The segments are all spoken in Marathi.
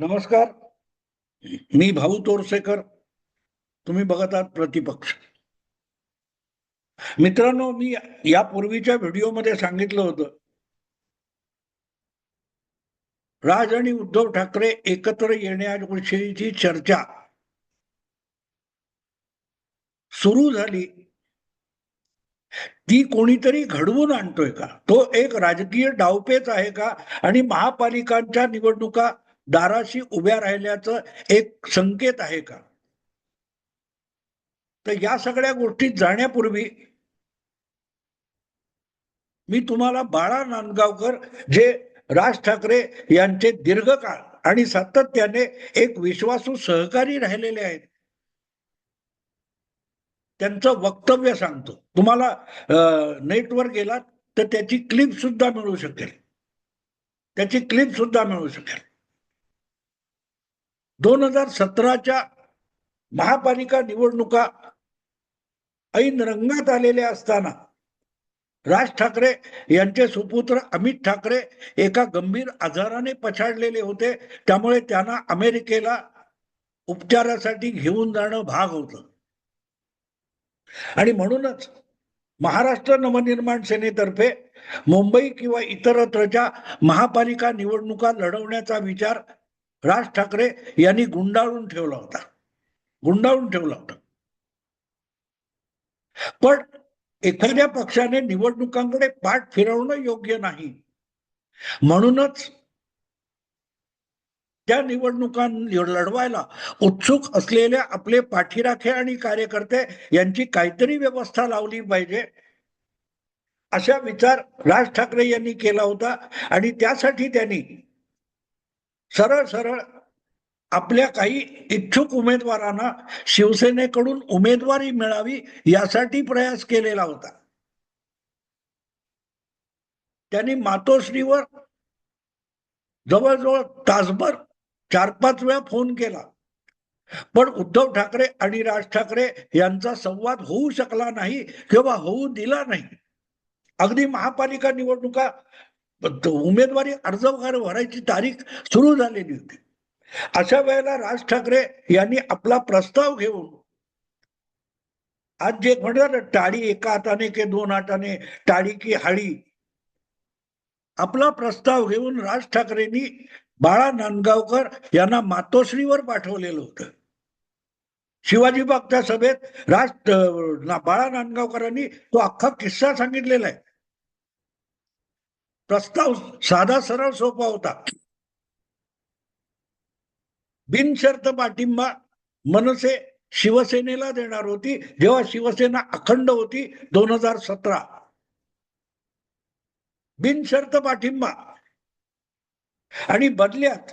नमस्कार. मी भाऊ तोरसेकर. तुम्ही बघत आहात प्रतिपक्ष. मित्रांनो मी यापूर्वीच्या व्हिडिओमध्ये सांगितलं होतं. राज आणि उद्धव ठाकरे एकत्र येण्याविषयीची चर्चा सुरू झाली. ती कोणीतरी घडवून आणतोय का? तो एक राजकीय डावपेच आहे का? आणि महापालिकांच्या निवडणुका दाराशी उभ्या राहिल्याचं एक संकेत आहे का? तर या सगळ्या गोष्टीत जाण्यापूर्वी मी तुम्हाला बाळा नांदगावकर जे राज ठाकरे यांचे दीर्घकाळ आणि सातत्याने एक विश्वासू सहकारी राहिलेले आहेत त्यांचं वक्तव्य सांगतो. तुम्हाला नेटवर गेलात तर त्याची क्लिप सुद्धा मिळू शकेल. त्याची क्लिप सुद्धा मिळू शकेल. दोन हजार सतराच्या महापालिका निवडणुका ऐन रंगात आलेल्या असताना राज ठाकरे यांचे सुपुत्र अमित ठाकरे एका गंभीर आजाराने पछाडलेले होते. त्यामुळे त्यांना अमेरिकेला उपचारासाठी घेऊन जाणं भाग होतं. आणि म्हणूनच महाराष्ट्र नवनिर्माण सेनेतर्फे मुंबई किंवा इतरत्रच्या महापालिका निवडणुका लढवण्याचा विचार राज ठाकरे यांनी गुंडाळून ठेवला होता. गुंडाळून ठेवला होता. पण एखाद्या पक्षाने निवडणुकांकडे पाठ फिरवणं योग्य नाही. म्हणूनच त्या निवडणुका लढवायला उत्सुक असलेल्या आपले पाठीराखे आणि कार्यकर्ते यांची काहीतरी व्यवस्था लावली पाहिजे. अशा विचार राज ठाकरे यांनी केला होता आणि त्यासाठी त्यांनी सरळ सरळ आपल्या काही इच्छुक उमेदवारांना शिवसेनेकडून उमेदवारी मिळावी यासाठी प्रयास केलेला होता. त्यांनी मातोश्रीवर जवळजवळ तासभर चार पाच वेळा फोन केला. पण उद्धव ठाकरे आणि राज ठाकरे यांचा संवाद होऊ शकला नाही किंवा होऊ दिला नाही. अगदी महापालिका निवडणुका उमेदवारी अर्ज वगैरे भरायची तारीख सुरू झालेली होती. अशा वेळेला राज ठाकरे यांनी आपला प्रस्ताव घेऊन आज जे म्हणतात टाळी एका हाताने के दोन हाताने टाळी की हाळी आपला प्रस्ताव घेऊन राज ठाकरेंनी बाळा नांदगावकर यांना मातोश्रीवर पाठवलेलं होतं. शिवाजी बागच्या सभेत राज बाळा नांदगावकरांनी तो अख्खा किस्सा सांगितलेला आहे. प्रस्ताव साधा सरळ सोपा होता. बिनशर्त पाठिंबा मनसे शिवसेनेला देणार होती. जेव्हा शिवसेना अखंड होती दोन हजार सतरा. बिनशर्त पाठिंबा. आणि बदल्यात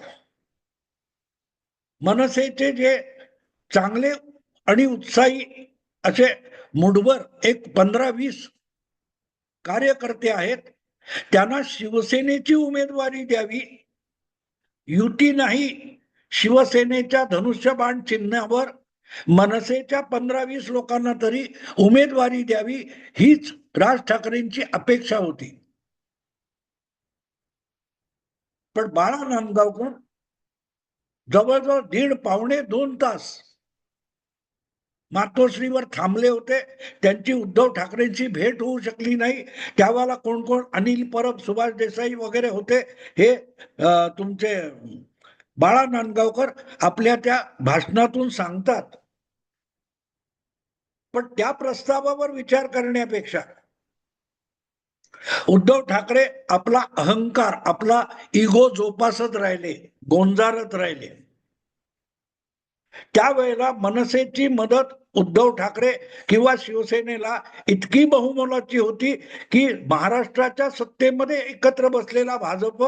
मनसेचे जे चांगले आणि उत्साही असे मुठभर एक पंधरा वीस कार्यकर्ते आहेत त्यांना शिवसेनेची उमेदवारी द्यावी. युती नाही. शिवसेनेच्या धनुष्यबाण चिन्हावर मनसेच्या पंधरा वीस लोकांना तरी उमेदवारी द्यावी हीच राज ठाकरेंची अपेक्षा होती. पण बाळा नांदगावकर जवळजवळ दीड पावणे दोन तास मातोश्रीवर थांबले होते. त्यांची उद्धव ठाकरेंची भेट होऊ शकली नाही. त्यावेळेला कोण कोण? अनिल परब सुभाष देसाई वगैरे होते. हे तुमचे बाळा नांदगावकर आपल्या त्या भाषणातून सांगतात. पण त्या प्रस्तावावर विचार करण्यापेक्षा उद्धव ठाकरे आपला अहंकार आपला इगो जोपासत राहिले गोंजारत राहिले. त्यावेळेला मनसेची मदत उद्धव ठाकरे किंवा शिवसेनेला इतकी बहुमोलाची होती की महाराष्ट्राच्या सत्तेमध्ये एकत्र बसलेला भाजप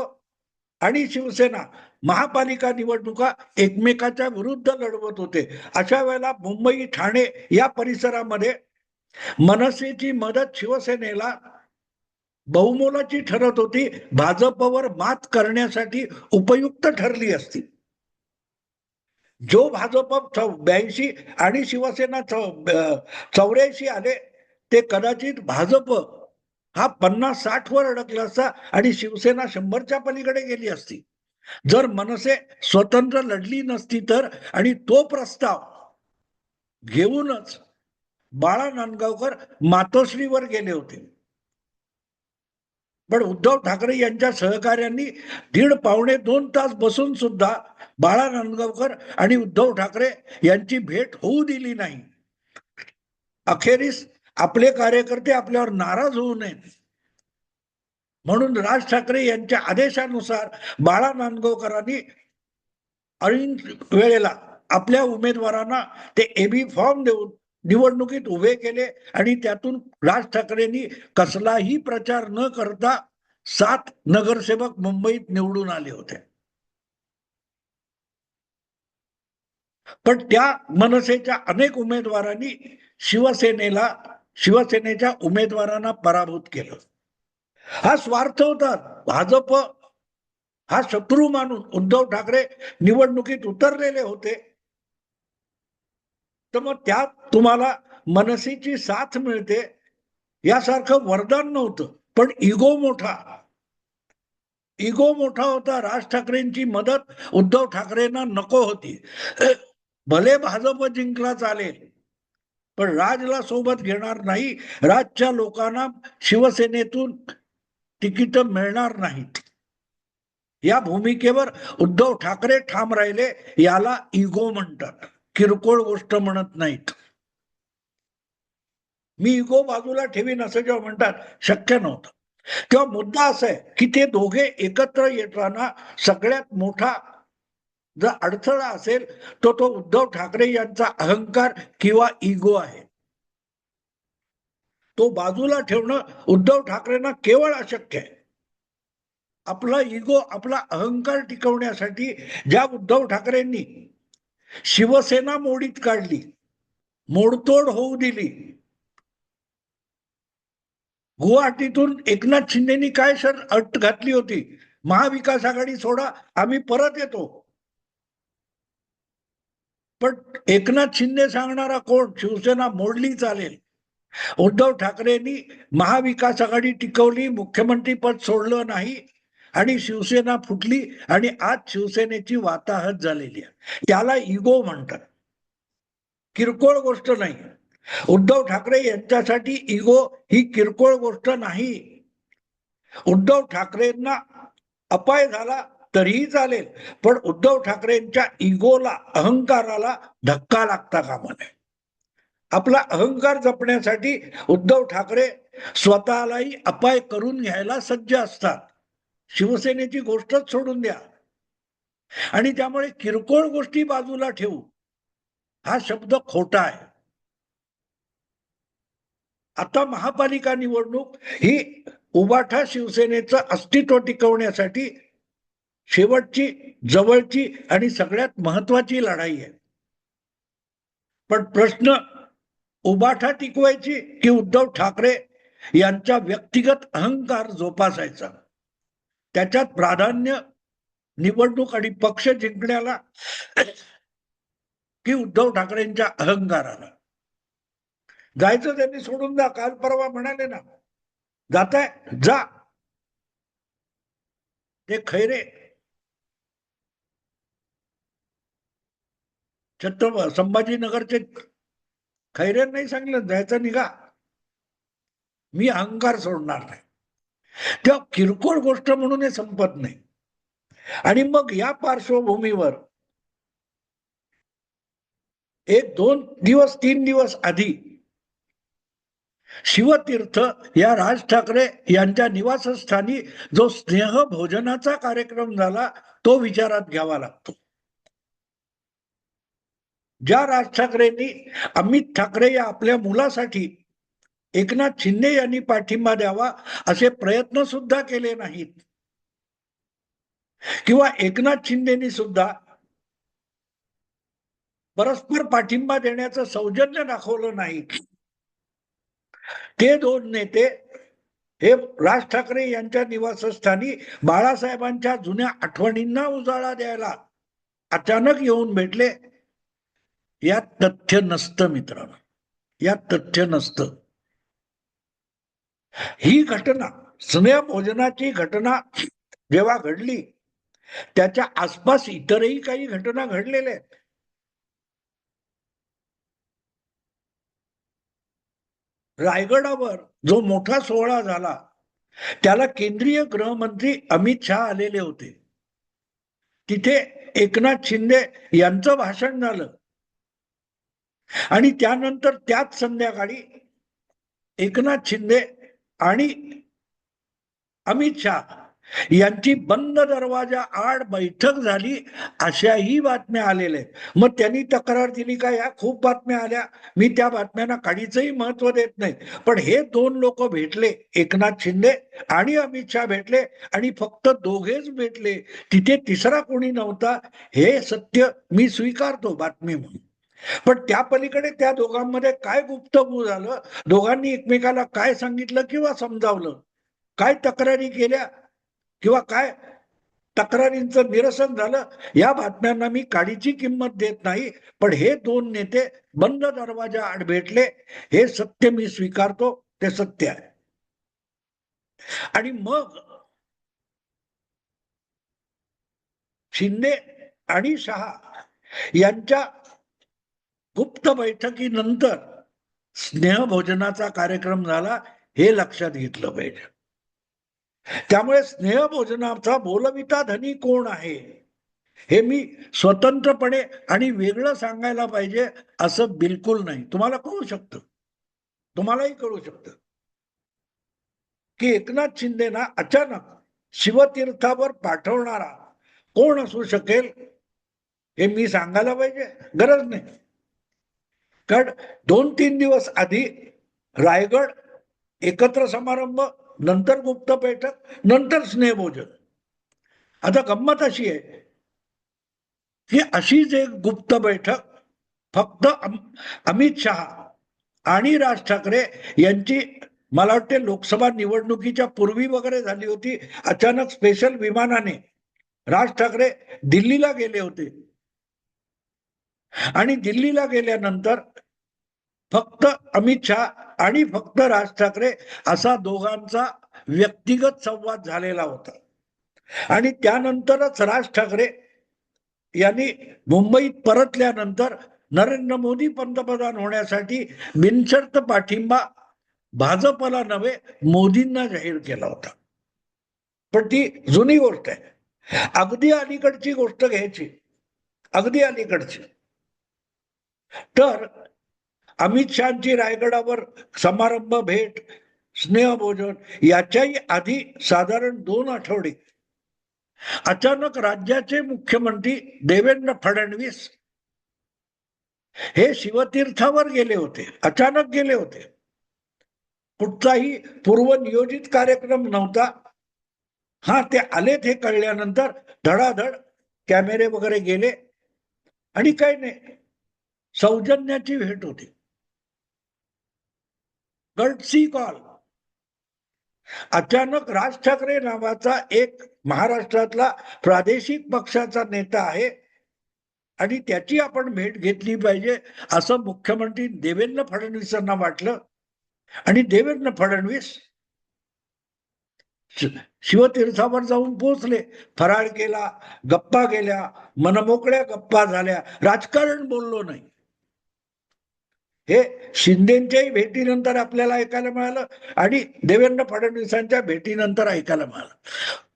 आणि शिवसेना महापालिका निवडणुका एकमेकाच्या विरुद्ध लढवत होते. अशा वेळेला मुंबई ठाणे या परिसरामध्ये मनसेची मदत शिवसेनेला बहुमोलाची ठरत होती. भाजपवर मात करण्यासाठी उपयुक्त ठरली असती. जो भाजप ब्याऐंशी आणि शिवसेना चौऱ्याऐंशी आले ते कदाचित भाजप हा पन्नास साठ वर अडकला असता आणि शिवसेना शंभरच्या पलीकडे गेली असती. जर मनसे स्वतंत्र लढली नसती तर आणि तो प्रस्ताव घेऊनच बाळा नांदगावकर मातोश्रीवर गेले होते. पण उद्धव ठाकरे यांच्या सहकार्यांनी दीड पावणे दोन तास बसून सुद्धा बाळा नांदगावकर आणि उद्धव ठाकरे यांची भेट होऊ दिली नाही. अखेरीस आपले कार्यकर्ते आपल्यावर नाराज होऊ नयेत. म्हणून राज ठाकरे यांच्या आदेशानुसार बाळा नांदगावकरांनी ऐन वेळेला आपल्या उमेदवारांना ते एबी फॉर्म देऊन निवडणुकीत उभे केले आणि त्यातून राज ठाकरेंनी कसलाही प्रचार न करता सात नगरसेवक मुंबईत निवडून आले होते. पण त्या मनसेच्या अनेक उमेदवारांनी शिवसेनेला शिवसेनेच्या उमेदवारांना पराभूत केलं. हा स्वार्थ होता. भाजप हा शत्रू मानून उद्धव ठाकरे निवडणुकीत उतरलेले होते. तर मग त्यात तुम्हाला मनसेची साथ मिळते. यासारखं वरदान नव्हतं. पण इगो मोठा. इगो मोठा होता. राज ठाकरेंची मदत उद्धव ठाकरेंना नको होती. भले भाजप जिंकला चालेल पण राजला सोबत घेणार नाही. राजच्या लोकांना शिवसेनेतून तिकीट मिळणार नाहीत. या भूमिकेवर उद्धव ठाकरे ठाम राहिले याला इगो म्हणतात. किरकोळ गोष्ट म्हणत नाहीत. मी इगो बाजूला ठेवीन असं जेव्हा म्हणतात शक्य नव्हतं. तेव्हा मुद्दा असा आहे की ते दोघे एकत्र येताना सगळ्यात मोठा जर अडथळा असेल तो तो उद्धव ठाकरे यांचा अहंकार किंवा इगो आहे. तो बाजूला ठेवणं उद्धव ठाकरेंना केवळ अशक्य आहे. आपला इगो आपला अहंकार टिकवण्यासाठी ज्या उद्धव ठाकरेंनी शिवसेना मोडीत काढली. मोडतोड होऊ दिली. गुवाहाटीतून एकनाथ शिंदेनी काय सर अट घातली होती? महाविकास आघाडी सोडा आम्ही परत येतो. पण एकनाथ शिंदे सांगणारा कोण? शिवसेना मोडली चालेल. उद्धव ठाकरेंनी महाविकास आघाडी टिकवली मुख्यमंत्री पद सोडलं नाही. आणि शिवसेना फुटली आणि आज शिवसेनेची वाताहत झालेली आहे. त्याला इगो म्हणतात. किरकोळ गोष्ट नाही. उद्धव ठाकरे यांच्यासाठी इगो ही किरकोळ गोष्ट नाही. उद्धव ठाकरेंना अपाय झाला तरीही चालेल पण उद्धव ठाकरेंच्या इगोला अहंकाराला धक्का लागता कामा नये. आपला अहंकार जपण्यासाठी उद्धव ठाकरे स्वतःलाही अपाय करून घ्यायला सज्ज असतात. शिवसेनेची गोष्टच सोडून द्या. आणि त्यामुळे किरकोळ गोष्टी बाजूला ठेवू. हा शब्द खोटा आहे. आता महापालिका निवडणूक ही उबाठा शिवसेनेचं अस्तित्व टिकवण्यासाठी शेवटची जवळची आणि सगळ्यात महत्वाची लढाई आहे. पण प्रश्न उबाठा टिकवायची की उद्धव ठाकरे यांचा व्यक्तिगत अहंकार जोपासायचा? त्याच्यात प्राधान्य निवडणूक आणि पक्ष जिंकण्याला की उद्धव ठाकरेंच्या अहंकाराला. जायचं त्यांनी सोडून जा काल परवा म्हणाले ना जाताय जा. ते खैरे. छत्र संभाजीनगरचे खैरे नाही सांगितलं जायचं निघा. मी अहंकार सोडणार नाही. तेव्हा किरकोळ गोष्ट म्हणून हे संपत नाही. आणि मग या पार्श्वभूमीवर एक दोन दिवस तीन दिवस आधी शिवतीर्थ या राज ठाकरे यांच्या निवासस्थानी जो स्नेह भोजनाचा कार्यक्रम झाला तो विचारात घ्यावा लागतो. ज्या राज ठाकरेंनी अमित ठाकरे या आपल्या मुलासाठी एकनाथ शिंदे यांनी पाठिंबा द्यावा असे प्रयत्न सुद्धा केले नाहीत. किंवा एकनाथ शिंदेनी सुद्धा परस्पर पाठिंबा देण्याचं सौजन्य दाखवलं नाही. ते दोन नेते हे राज ठाकरे यांच्या निवासस्थानी बाळासाहेबांच्या जुन्या आठवणींना उजाळा द्यायला अचानक येऊन भेटले. यात तथ्य नसतं मित्रांनो. यात तथ्य नसतं. ही घटना स्नेह भोजनाची घटना जेव्हा घडली त्याच्या आसपास इतरही काही घटना घडलेल्या आहेत. रायगडावर जो मोठा सोहळा झाला त्याला केंद्रीय गृहमंत्री अमित शहा आलेले होते. तिथे एकनाथ शिंदे यांचं भाषण झालं. आणि त्यानंतर त्याच संध्याकाळी एकनाथ शिंदे आणि अमित शहा यांची बंद दरवाजा आड बैठक झाली अशाही बातम्या आलेल्या आहेत. मग त्यांनी तक्रार दिली का? या खूप बातम्या आल्या. मी त्या बातम्यांना काडीचंही महत्त्व देत नाही. पण हे दोन लोक भेटले एकनाथ शिंदे आणि अमित शहा भेटले आणि फक्त दोघेच भेटले. तिथे तिसरा कोणी नव्हता हे सत्य मी स्वीकारतो बातमी म्हणून. पण त्या पलीकडे त्या दोघांमध्ये काय गुप्तगू झालं? दोघांनी एकमेकाला काय सांगितलं किंवा समजावलं? काय तक्रारी केल्या किंवा काय तक्रारींचं निरसन झालं? या बातम्यांना मी काडीची किंमत देत नाही पण हे दोन नेते बंद दरवाजा आड भेटले. हे सत्य मी स्वीकारतो ते सत्य आहे. आणि मग शिंदे आणि शहा यांच्या गुप्त बैठकीनंतर स्नेहभोजनाचा कार्यक्रम झाला हे लक्षात घेतलं पाहिजे. त्यामुळे स्नेहभोजनाचा बोलविता धनी कोण आहे? हे मी स्वतंत्रपणे आणि वेगळं सांगायला पाहिजे असं बिलकुल नाही. तुम्हाला कळू शकतं. तुम्हालाही कळू शकतं. की एकनाथ शिंदेना अचानक शिवतीर्थावर पाठवणारा कोण असू शकेल हे मी सांगायला पाहिजे. गरज नाही. कारण दोन तीन दिवस आधी रायगड एकत्र समारंभ नंतर गुप्त बैठक नंतर स्नेहभोजन. आता गंमत अशी आहे की अशीच एक गुप्त बैठक फक्त अम- अमित शहा आणि राज ठाकरे यांची मला वाटते लोकसभा निवडणुकीच्या पूर्वी वगैरे झाली होती अचानक स्पेशल विमानाने राज ठाकरे दिल्लीला गेले होते. आणि दिल्लीला गेल्यानंतर फक्त अमित शहा आणि फक्त राज ठाकरे असा दोघांचा व्यक्तिगत संवाद झालेला होता. आणि त्यानंतरच राज ठाकरे यांनी मुंबईत परतल्यानंतर नरेंद्र मोदी पंतप्रधान होण्यासाठी बिनशर्त पाठिंबा भाजपला नव्हे मोदींना जाहीर केला होता. पण ती जुनी गोष्ट आहे. अगदी अलीकडची गोष्ट घ्यायची. अगदी अलीकडची. तर अमित शहाची रायगडावर समारंभ भेट स्नेहभोजन याच्याही आधी साधारण दोन आठवडे. अचानक राज्याचे मुख्यमंत्री देवेंद्र फडणवीस हे शिवतीर्थावर गेले होते अचानक गेले होते. कुठचाही पूर्वनियोजित कार्यक्रम नव्हता. हा ते आलेत हे कळल्यानंतर धडाधड कॅमेरे वगैरे गेले. आणि काही नाही सौजन्याची भेट होती. गडसी कॉल. अचानक राज ठाकरे नावाचा एक महाराष्ट्रातला प्रादेशिक पक्षाचा नेता आहे आणि त्याची आपण भेट घेतली पाहिजे असं मुख्यमंत्री देवेंद्र फडणवीसांना वाटलं. आणि देवेंद्र फडणवीस शिवतीर्थावर जाऊन पोहोचले. फराळ केला गप्पा गेल्या मनमोकळ्या गप्पा झाल्या. राजकारण बोललो नाही. हे शिंदेच्याही भेटीनंतर आपल्याला ऐकायला मिळालं आणि देवेंद्र फडणवीसांच्या भेटीनंतर ऐकायला मिळालं.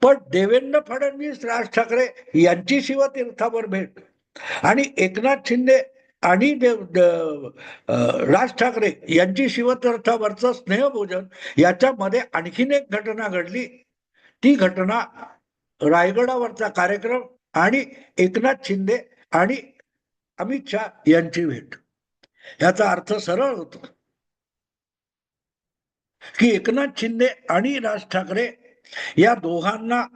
पण देवेंद्र फडणवीस राज ठाकरे यांची शिवतीर्थावर भेट. आणि एकनाथ शिंदे आणि देव राज ठाकरे यांची शिवतीर्थावरचं स्नेहभोजन याच्यामध्ये आणखीन एक घटना घडली. ती घटना रायगडावरचा कार्यक्रम आणि एकनाथ शिंदे आणि अमित शहा यांची भेट. ह्याचा अर्थ सरळ होतो. की एकनाथ शिंदे आणि राज ठाकरे या दोघांना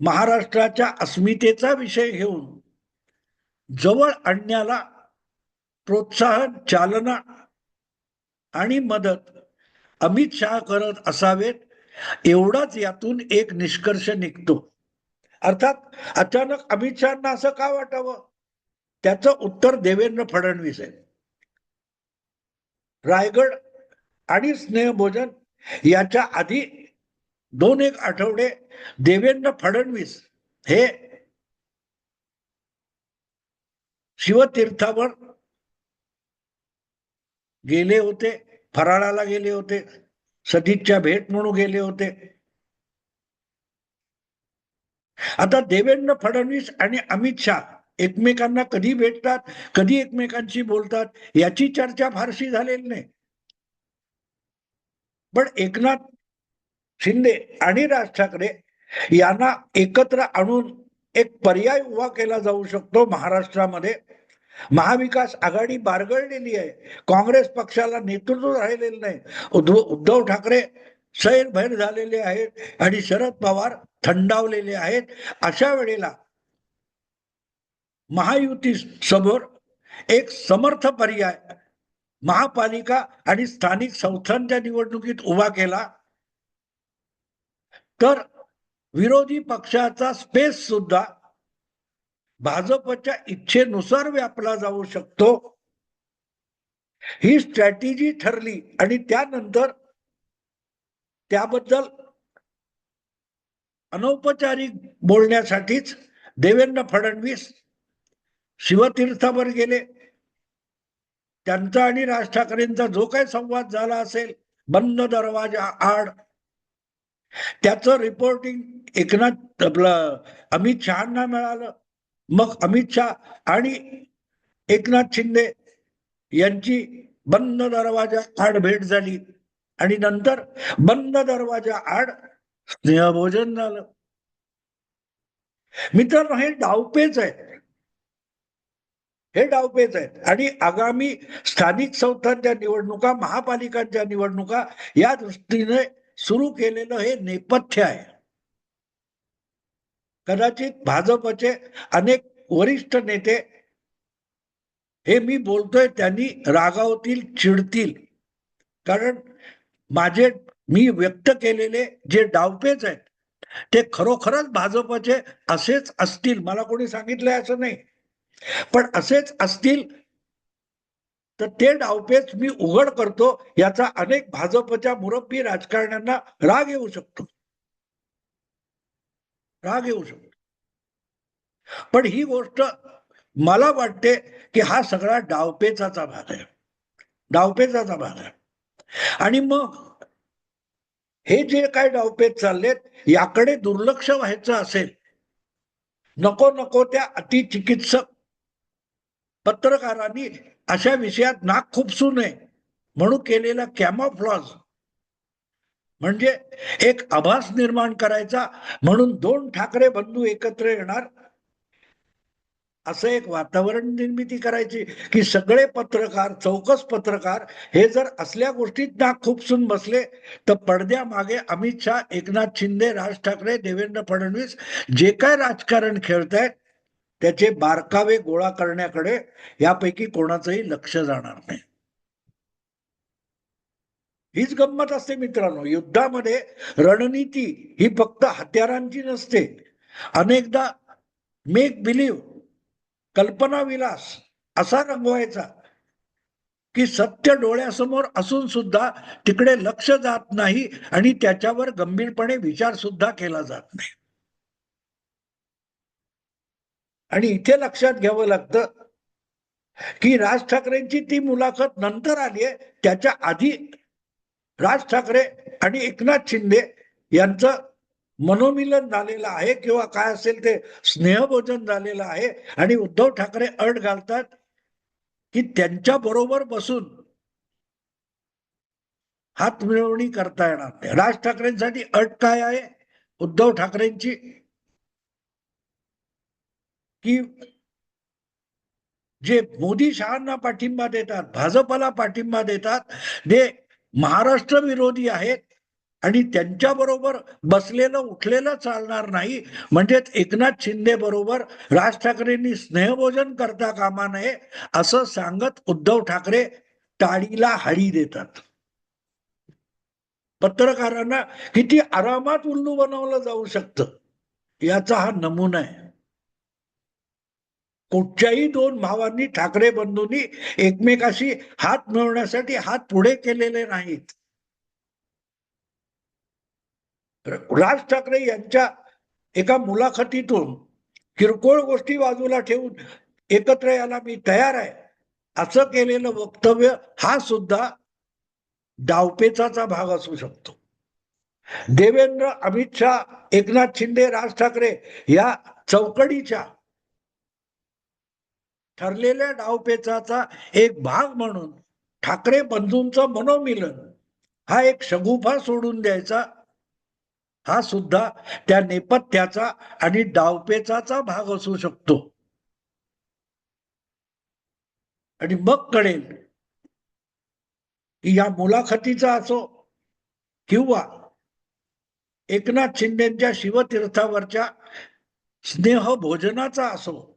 महाराष्ट्राच्या अस्मितेचा विषय घेऊन जवळ आणण्याला प्रोत्साहन चालना आणि मदत अमित शहा करत असावेत एवढाच यातून एक निष्कर्ष निघतो. अर्थात अचानक अमित शहाना असं का वाटावं? त्याचं उत्तर देवेंद्र फडणवीस आहे रायगड आणि स्नेहभोजन याच्या आधी दोन एक आठवडे देवेंद्र फडणवीस हे शिवतीर्थावर गेले होते फराळाला गेले होते सदिच्छा भेट म्हणून गेले होते. आता देवेंद्र फडणवीस आणि अमित शाह एकमेकांना कधी भेटतात कधी एकमेकांशी बोलतात याची चर्चा फारशी झालेली नाही. पण एकनाथ शिंदे आणि राज ठाकरे यांना एकत्र आणून एक पर्याय उभा केला जाऊ शकतो महाराष्ट्रामध्ये. महाविकास आघाडी बारगळलेली आहे. काँग्रेस पक्षाला नेतृत्व राहिलेलं नाही. उद्धव उद्धव ठाकरे सैरभैर झालेले आहेत आणि शरद पवार थंडावलेले आहेत. अशा वेळेला महायुती समोर एक समर्थ पर्याय. महापालिका आणि स्थानिक संस्थांच्या निवडणुकीत उभा केला. तर विरोधी पक्षाचा स्पेस सुद्धा भाजपच्या इच्छेनुसार व्यापला जाऊ शकतो. ही स्ट्रॅटेजी ठरली आणि त्यानंतर त्याबद्दल अनौपचारिक बोलण्यासाठीच देवेंद्र फडणवीस शिवतीर्थावर गेले. त्यांचा आणि राज ठाकरेंचा जो काही संवाद झाला असेल बंद दरवाजा आड. त्याचं रिपोर्टिंग एकनाथ आपलं अमित शहाना मिळालं. मग अमित शहा आणि एकनाथ शिंदे यांची बंद दरवाजा आड भेट झाली. आणि नंतर बंद दरवाजा आड स्नेहभोजन झालं. मित्रांनो हे डावपेच आहे. हे डावपेच आहेत. आणि आगामी स्थानिक संस्थांच्या निवडणुका महापालिकांच्या निवडणुका या दृष्टीने सुरू केलेलं हे नेपथ्य आहे. कदाचित भाजपचे अनेक वरिष्ठ नेते हे मी बोलतोय त्यांनी रागावतील चिडतील. कारण माझे मी व्यक्त केलेले जे डावपेच आहेत ते खरोखरच भाजपचे असेच असतील मला कोणी सांगितलंय असं नाही. पण असेच असतील तर ते डावपेच मी उघड करतो याचा अनेक भाजपच्या मुरब्बी राजकारण्यांना राग येऊ शकतो. राग येऊ शकतो. पण ही गोष्ट मला वाटते की हा सगळा डावपेचाचा भाग आहे. डावपेचाचा भाग आहे. आणि मग हे जे काय डावपेच चाललेत याकडे दुर्लक्ष व्हायचं असेल नको नको त्या अतिचिकित्सक पत्रकारांनी अशा विषयात नाक खुपसू नये म्हणून केलेला कॅमोफ्लॉज. म्हणजे एक आभास निर्माण करायचा म्हणून दोन ठाकरे बंधू एकत्र येणार? असं एक वातावरण निर्मिती करायची की सगळे पत्रकार चौकस पत्रकार हे जर असल्या गोष्टीत नाक खुपसून बसले तर पडद्यामागे अमित शहा एकनाथ शिंदे राज ठाकरे देवेंद्र फडणवीस जे काय राजकारण खेळतायत त्याचे बारकावे गोळा करण्याकडे यापैकी कोणाचंही लक्ष जाणार नाही. हीच गंमत असते मित्रांनो. युद्धामध्ये रणनीती ही फक्त हत्यारांची नसते. अनेकदा मेक बिलीव कल्पना विलास असा रंगवायचा की सत्य डोळ्यासमोर असून सुद्धा तिकडे लक्ष जात नाही आणि त्याच्यावर गंभीरपणे विचार सुद्धा केला जात नाही. आणि इथे लक्षात घ्यावं लागतं की राज ठाकरेंची ती मुलाखत नंतर आली आहे. त्याच्या आधी राज ठाकरे आणि एकनाथ शिंदे यांचं मनोमिलन झालेलं आहे किंवा काय असेल ते स्नेहभोजन झालेलं आहे. आणि उद्धव ठाकरे अट घालतात की त्यांच्या बरोबर बसून हात मिळवणी करता येणार नाही. राज ठाकरेंसाठी अट काय आहे? उद्धव ठाकरेंची की जे मोदी शहांना पाठिंबा देतात भाजपला पाठिंबा देतात ते महाराष्ट्र विरोधी आहेत आणि त्यांच्या बरोबर बसलेलं उठलेलं चालणार नाही. म्हणजेच एकनाथ शिंदे बरोबर राज ठाकरेंनी स्नेहभोजन करता कामा नये असं सांगत उद्धव ठाकरे टाळीला हळी देतात. पत्रकारांना किती आरामात उल्लू बनवलं जाऊ शकतं याचा हा नमुना आहे. कुठच्याही दोन भावांनी ठाकरे बंधूंनी एकमेकाशी हात मिळवण्यासाठी हात पुढे केलेले नाहीत. राज ठाकरे यांच्या एका मुलाखतीतून किरकोळ गोष्टी बाजूला ठेवून एकत्र यायला मी तयार आहे. असं केलेलं वक्तव्य हा सुद्धा डावपेचाचा भाग असू शकतो. देवेंद्र अमित शहा एकनाथ शिंदे राज ठाकरे या चौकडीच्या ठरलेल्या डावपेचाचा एक भाग म्हणून ठाकरे बंधूंचं मनोमिलन हा एक शगुफा सोडून द्यायचा. हा सुद्धा त्या नेपथ्याचा आणि डावपेचाचा भाग असू शकतो. आणि मग कळेल की या मुलाखतीचा असो किंवा एकनाथ शिंदेच्या शिवतीर्थावरच्या स्नेह भोजनाचा असो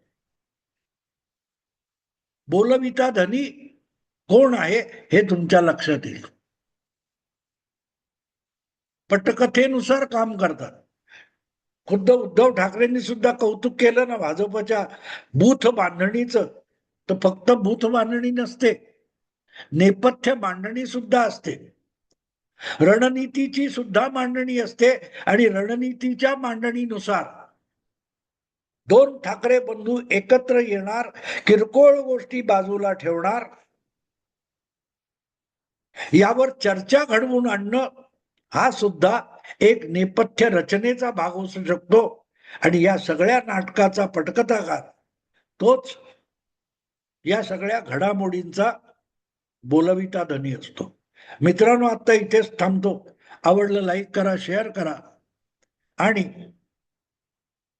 बोलविता धनी कोण आहे हे तुमच्या लक्षात येईल. पटकथेनुसार काम करतात. खुद्द उद्धव ठाकरेंनी सुद्धा कौतुक केलं ना भाजपच्या बूथ बांधणीचं. तर फक्त बूथ बांधणी नसते. नेपथ्य मांडणी सुद्धा असते. रणनीतीची सुद्धा मांडणी असते आणि रणनीतीच्या मांडणीनुसार दोन ठाकरे बंधू एकत्र येणार किरकोळ गोष्टी बाजूला ठेवणार. यावर चर्चा घडवून आणणं हा सुद्धा एक नेपथ्य रचनेचा भाग असू शकतो. आणि या सगळ्या नाटकाचा पटकथाकार तोच या सगळ्या घडामोडींचा बोलविता धनी असतो. मित्रांनो आता इथेच थांबतो. आवडलं लाईक करा शेअर करा. आणि